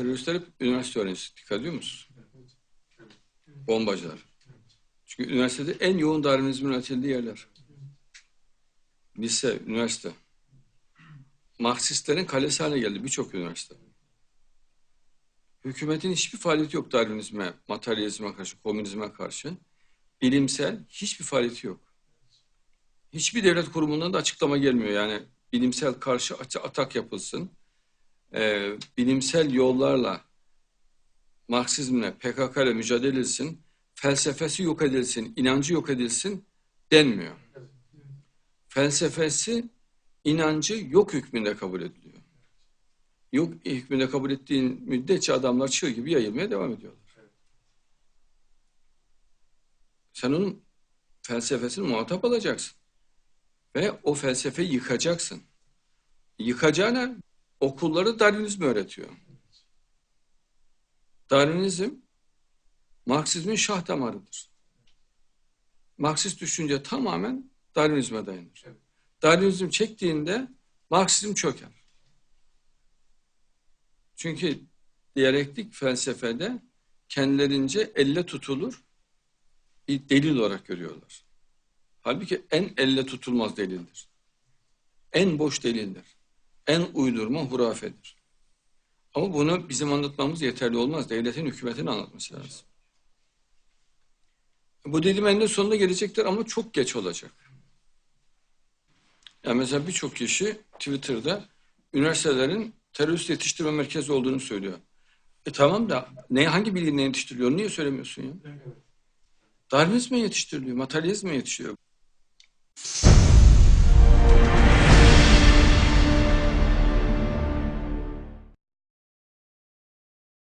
teröristler hep üniversite öğrencisi. Dikkat ediyor musunuz? Bombacılar. Çünkü üniversitede en yoğun Darwinizmin üretildiği yerler. Lise, üniversite. Marksistlerin kalesi haline geldi birçok üniversite. Hükümetin hiçbir faaliyeti yok Darwinizme, materyalizme karşı, komünizme karşı. Bilimsel hiçbir faaliyeti yok. Hiçbir devlet kurumundan da açıklama gelmiyor. Yani bilimsel karşı atak yapılsın. Ee, bilimsel yollarla Marksizmle, PKK ile mücadele edilsin, felsefesi yok edilsin, inancı yok edilsin denmiyor. Felsefesi, inancı yok hükmünde kabul ediliyor. Yok hükmünde kabul ettiğin müddetçe adamlar çığ gibi yayılmaya devam ediyorlar. Sen onun felsefesini muhatap alacaksın. Ve o felsefeyi yıkacaksın. Yıkacağına okulları Darwinizmi öğretiyor. Darwinizm Marksizmin şah damarıdır. Marksist düşünce tamamen Darwinizme dayanır. Darwinizm çektiğinde Marksizm çöker. Çünkü diyalektik felsefede kendilerince elle tutulur bir delil olarak görüyorlar. Halbuki en elle tutulmaz delildir. En boş delildir. En uydurma hurafedir. Ama bunu bizim anlatmamız yeterli olmaz. Devletin, hükümetin anlatması lazım. Bu dediğim eninde sonunda gelecektir ama çok geç olacak. Yani mesela birçok kişi Twitter'da üniversitelerin terörist yetiştirme merkezi olduğunu söylüyor. E tamam da ne hangi bilgiyle yetiştiriliyor? Niye söylemiyorsun ya? Darwinizme yetiştiriliyor, materyalizme yetiştiriyor.